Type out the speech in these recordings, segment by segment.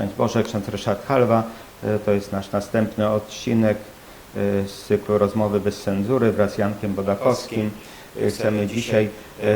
Szczęść Boże, ksiądz Ryszard Halwa. E, To jest nasz następny odcinek e, z cyklu Rozmowy bez cenzury wraz z Jankiem Bodakowskim. Chcemy dzisiaj, e,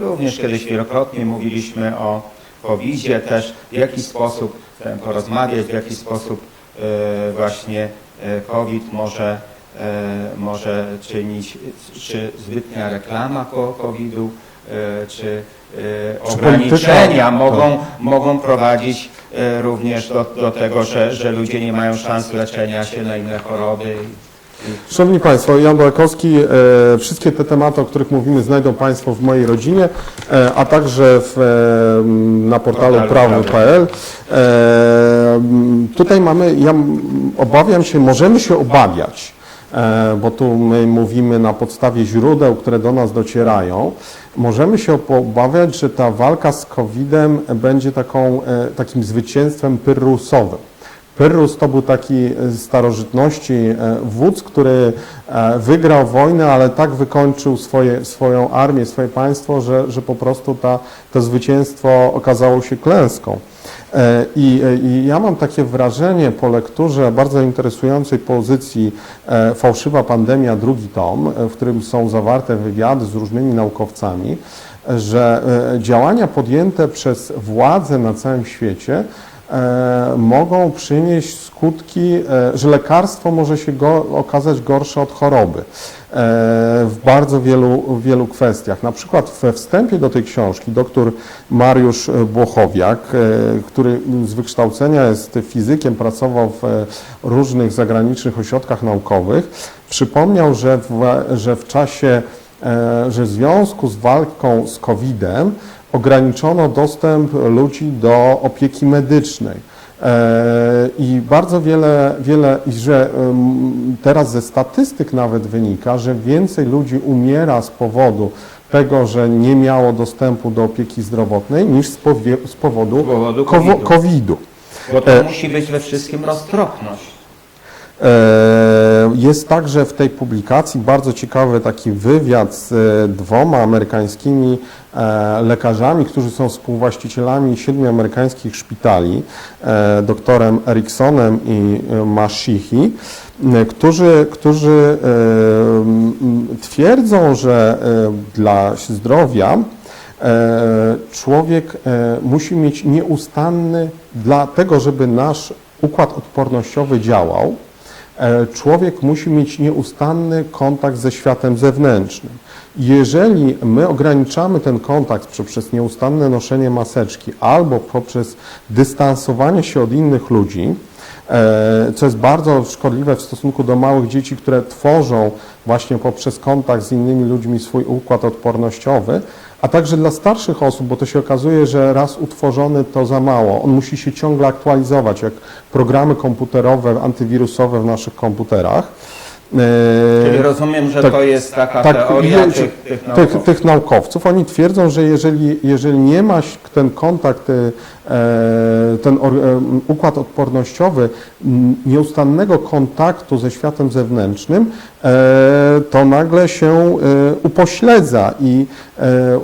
również kiedyś wielokrotnie mówiliśmy o covid też, w jaki sposób porozmawiać, w jaki sposób właśnie COVID może, może czynić, czy zbytnia reklama COVID-u, czy e, Czy ograniczenia mogą, mogą prowadzić e, również do, do tego, że, że ludzie nie mają szans leczenia się na inne choroby. Szanowni Państwo, Jan Bolakowski, e, wszystkie te tematy, o których mówimy, znajdą Państwo w mojej rodzinie, e, a także w, e, na portalu prawy.pl. E, tutaj mamy, ja obawiam się, możemy się obawiać, e, bo tu my mówimy na podstawie źródeł, które do nas docierają, możemy się obawiać, że ta walka z COVID-em będzie taką, e, takim zwycięstwem pyrrusowym. Pyrrhus to był taki z starożytności e, wódz, który e, wygrał wojnę, ale tak wykończył swoje, swoją armię, swoje państwo, że, że po prostu ta, to zwycięstwo okazało się klęską. E, I, e, I ja mam takie wrażenie po lekturze bardzo interesującej pozycji e, Fałszywa pandemia, drugi tom, w którym są zawarte wywiady z różnymi naukowcami, że działania podjęte przez władze na całym świecie mogą przynieść skutki, e, że lekarstwo może się go, okazać gorsze od choroby e, w bardzo wielu, wielu kwestiach. Na przykład we wstępie do tej książki dr Mariusz e, Błochowiak, e, który z wykształcenia jest fizykiem, pracował w e, różnych zagranicznych ośrodkach naukowych, przypomniał, że w, że w czasie, e, że w związku z walką z COVID-em ograniczono dostęp ludzi do opieki medycznej. E, I bardzo wiele, wiele i że teraz ze statystyk nawet wynika, że więcej ludzi umiera z powodu tego, że nie miało dostępu do opieki zdrowotnej, niż z, powie, z powodu, Z powodu COVID-u. COVID-u. Bo to E, musi być we wszystkim roztropność. E, Jest także w tej publikacji bardzo ciekawy taki wywiad z e, dwoma amerykańskimi e, lekarzami, którzy są współwłaścicielami siedmiu amerykańskich szpitali, doktorem Eriksonem i Mashihi, którzy, którzy twierdzą, że dla zdrowia człowiek musi mieć nieustanny, dlatego żeby nasz układ odpornościowy działał, człowiek musi mieć nieustanny kontakt ze światem zewnętrznym. Jeżeli my ograniczamy ten kontakt poprzez nieustanne noszenie maseczki albo poprzez dystansowanie się od innych ludzi, e, co jest bardzo szkodliwe w stosunku do małych dzieci, które tworzą właśnie poprzez kontakt z innymi ludźmi swój układ odpornościowy, a także dla starszych osób, bo to się okazuje, że raz utworzony to za mało. On musi się ciągle aktualizować, jak programy komputerowe, antywirusowe w naszych komputerach. E, Czyli rozumiem, że tak- to jest taka tak, teoria je- tych, tych tych, naukowców. tych naukowców. Oni twierdzą, że jeżeli, jeżeli nie ma ten kontakt, e, ten or, e, układ odpornościowy, nieustannego kontaktu ze światem zewnętrznym, e, to nagle się e, upośledza i e,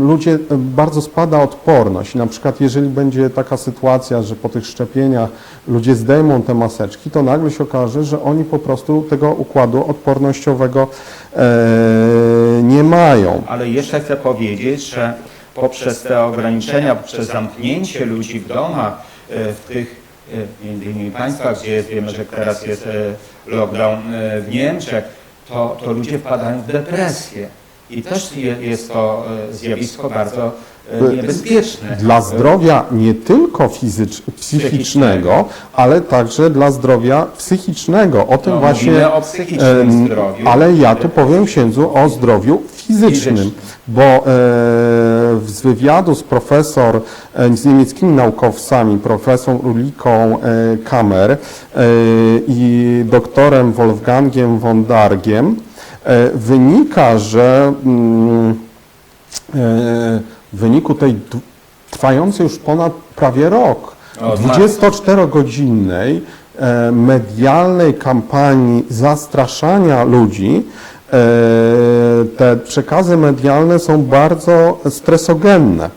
ludzie bardzo spada odporność. Na przykład jeżeli będzie taka sytuacja, że po tych szczepieniach ludzie zdejmą te maseczki, to nagle się okaże, że oni po prostu tego układu odpornościowego e, nie mają. Ale jeszcze chcę powiedzieć, że poprzez te ograniczenia, poprzez zamknięcie ludzi w domach, e, w tych e, między innymi państwach, gdzie jest, wiemy, że teraz jest e, lockdown w Niemczech, to, to ludzie wpadają w depresję. I też je- jest to zjawisko bardzo niebezpieczne. Dla zdrowia nie tylko fizycz, psychicznego, ale także dla zdrowia psychicznego. O tym No, właśnie. o zdrowiu. Ale ja tu powiem księdzu o zdrowiu fizycznym, bo e, z wywiadu z profesor, e, z niemieckimi naukowcami, profesor Uliką e, Kammer e, i doktorem Wolfgangiem von Dargiem, e, wynika, że mm, e, w wyniku tej trwającej już ponad prawie rok, O, 24-godzinnej e, medialnej kampanii zastraszania ludzi, te przekazy medialne są bardzo stresogenne.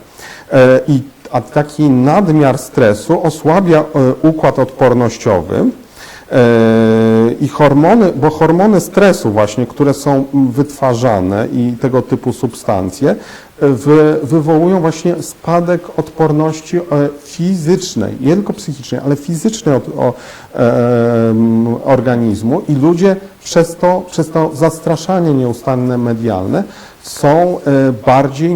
E, I a taki nadmiar stresu osłabia e, układ odpornościowy. E, I hormony, bo hormony stresu właśnie, które są wytwarzane i tego typu substancje, e, wywołują właśnie spadek odporności e, fizycznej, nie tylko psychicznej, ale fizycznej od, o, e, organizmu i ludzie przez to, przez to zastraszanie nieustanne medialne są e, bardziej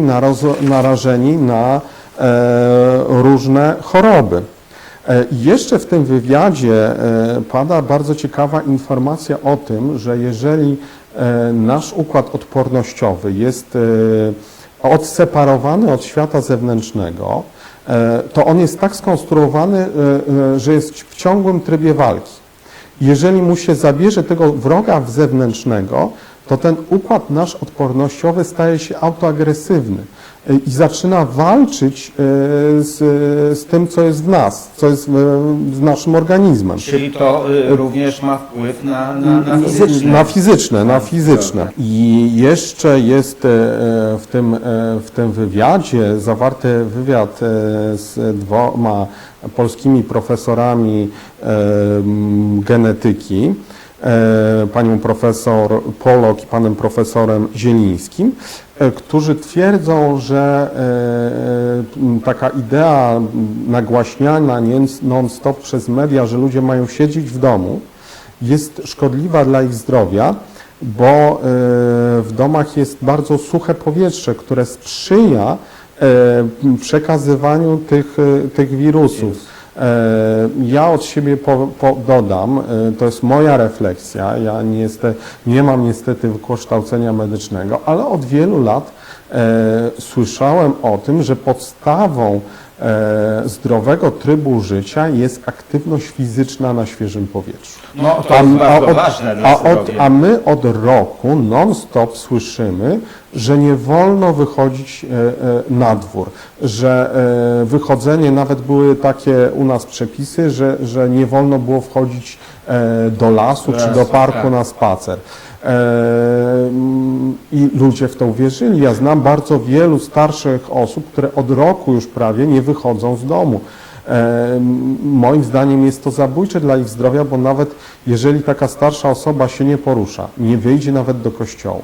narażeni na e, różne choroby. Jeszcze w tym wywiadzie pada bardzo ciekawa informacja o tym, że jeżeli nasz układ odpornościowy jest odseparowany od świata zewnętrznego, e, to on jest tak skonstruowany, e, e, że jest w ciągłym trybie walki. Jeżeli mu się zabierze tego wroga zewnętrznego, to ten układ nasz odpornościowy staje się autoagresywny i zaczyna walczyć y, z, z tym, co jest w nas, co jest y, z naszym organizmem. Czyli to y, również ma wpływ na, na, na fizyczne. Na fizyczne, na fizyczne. I jeszcze jest e, w tym, e, w tym wywiadzie zawarty wywiad e, z dwoma polskimi profesorami e, genetyki, e, panią profesor Polok i panem profesorem Zielińskim, e, którzy twierdzą, że e, taka idea nagłaśniana non-stop przez media, że ludzie mają siedzieć w domu, jest szkodliwa dla ich zdrowia, bo e, w domach jest bardzo suche powietrze, które sprzyja e, przekazywaniu tych, e, tych wirusów. E, Ja od siebie po, po dodam, e, to jest moja refleksja, ja niestety, nie mam niestety wykształcenia medycznego, ale od wielu lat e, słyszałem o tym, że podstawą zdrowego trybu życia jest aktywność fizyczna na świeżym powietrzu. No to jest bardzo od- ważne dla a, od, a my od roku non-stop słyszymy, że nie wolno wychodzić e, e, na dwór, że e, wychodzenie, nawet były takie u nas przepisy, że, że nie wolno było wchodzić e, do lasu Do czy do parku tak. na spacer. I ludzie w to uwierzyli. Ja znam bardzo wielu starszych osób, które od roku już prawie nie wychodzą z domu. Moim zdaniem jest to zabójcze dla ich zdrowia, bo nawet jeżeli taka starsza osoba się nie porusza, nie wyjdzie nawet do kościoła,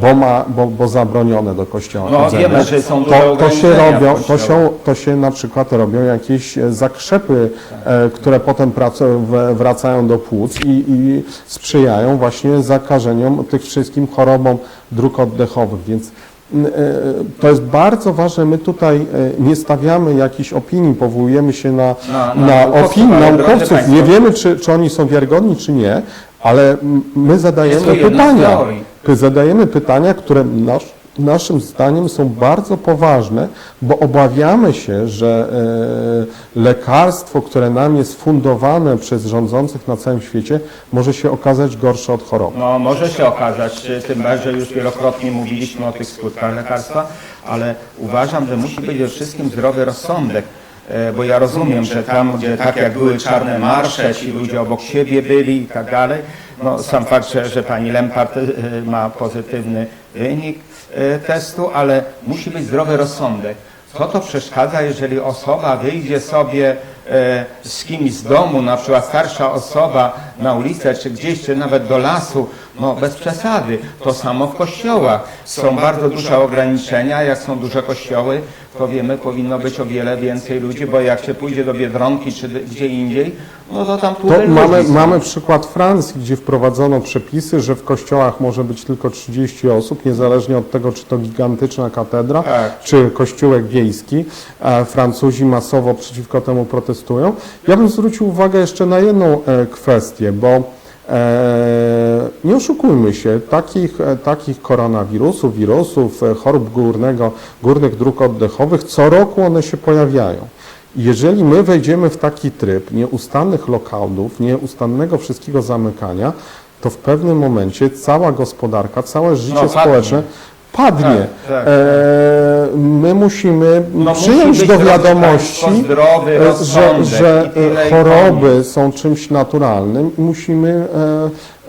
bo ma, bo, bo zabronione do kościoła. No, chodzenie, wiemy, że są duże to, to się ograniczenia robią, w to kościołach. się, to się na przykład robią jakieś e, zakrzepy, e, które potem w- wracają do płuc i, i sprzyjają właśnie zakażeniom tych wszystkim chorobom dróg oddechowych, więc e, to jest bardzo ważne. My tutaj e, nie stawiamy jakichś opinii, powołujemy się na, Na- na, na naukowców, ale drodzy naukowców. państwo- Nie wiemy, czy, czy oni są wiarygodni, czy nie, ale m, my Jest to zadajemy jedna z pytania. teorii. Zadajemy pytania, które nasz, naszym zdaniem są bardzo poważne, bo obawiamy się, że e, lekarstwo, które nam jest fundowane przez rządzących na całym świecie, może się okazać gorsze od choroby. No może się okazać, tym bardziej już wielokrotnie mówiliśmy o tych skutkach lekarstwa, ale uważam, że musi być we wszystkim zdrowy rozsądek. E, Bo ja rozumiem, że tam, gdzie tak jak były czarne marsze, ci ludzie obok siebie byli i tak dalej, no sam fakt, że, że pani Lempart y, ma pozytywny wynik y, testu, ale musi być zdrowy rozsądek. Co to przeszkadza, jeżeli osoba wyjdzie sobie e, z kimś z domu, na przykład starsza osoba na ulicę, czy gdzieś, czy nawet do lasu, no bez przesady. To samo w kościołach. Są bardzo duże ograniczenia, jak są duże kościoły, to wiemy, powinno być o wiele więcej ludzi, bo jak się pójdzie do Biedronki, czy gdzie indziej, no to tam To tłumy mamy, ludzi są. mamy przykład Francji, gdzie wprowadzono przepisy, że w kościołach może być tylko 30 osób, niezależnie od tego, czy to gigantyczna katedra, Tak. czy kościółek wiejski. E, Francuzi masowo przeciwko temu protestują. Ja bym zwrócił uwagę jeszcze na jedną e, kwestię, bo e, nie oszukujmy się, takich, e, takich koronawirusów, wirusów, e, chorób górnego, górnych dróg oddechowych, co roku one się pojawiają. Jeżeli my wejdziemy w taki tryb nieustannych lockdownów, nieustannego wszystkiego zamykania, to w pewnym momencie cała gospodarka, całe życie padnie. społeczne padnie. Tak, tak. E, my musimy No, musi przyjąć być, do wiadomości, zdrowy e, że, że e, choroby są czymś naturalnym i musimy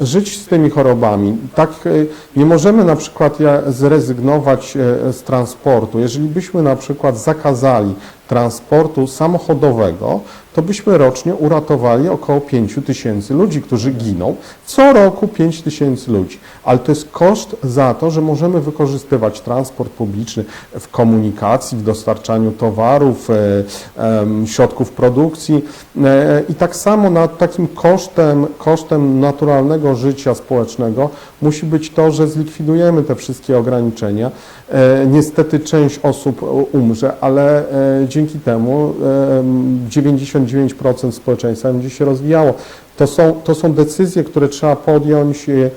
żyć z tymi chorobami. Tak y, nie możemy na przykład zrezygnować e, z transportu. Jeżeli byśmy na przykład zakazali transportu samochodowego, to byśmy rocznie uratowali około 5 tysięcy ludzi, którzy giną. Co roku 5 tysięcy ludzi. Ale to jest koszt za to, że możemy wykorzystywać transport publiczny w komunikacji, w dostarczaniu towarów, e, środków produkcji. E, I tak samo nad takim kosztem, kosztem naturalnego życia społecznego musi być to, że zlikwidujemy te wszystkie ograniczenia. E, Niestety część osób e, umrze, ale e, dzięki temu e, 99% społeczeństwa będzie się rozwijało. To są, to są decyzje, które trzeba podjąć e,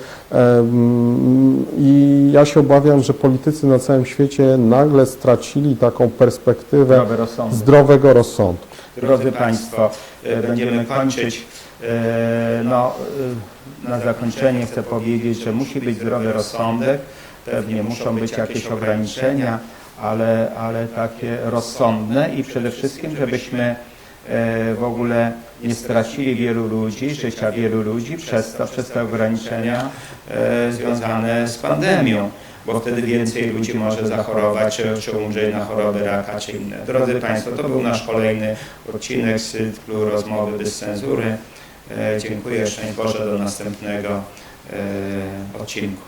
i ja się obawiam, że politycy na całym świecie nagle stracili taką perspektywę zdrowego rozsądku. Drodzy Państwo, e, będziemy kończyć. E, No, e, na zakończenie chcę powiedzieć, że musi być zdrowy rozsądek. Pewnie muszą być jakieś ograniczenia, ale, ale takie rozsądne i przede wszystkim, żebyśmy e, w ogóle nie stracili wielu ludzi, życia wielu ludzi przez to, przez te ograniczenia związane z pandemią bo wtedy więcej ludzi może zachorować czy, czy umrzeć na choroby raka czy inne. Drodzy Państwo, to był nasz kolejny odcinek z cyklu Rozmowy bez cenzury. E, dziękuję, szczęść Boże, do następnego e, odcinku.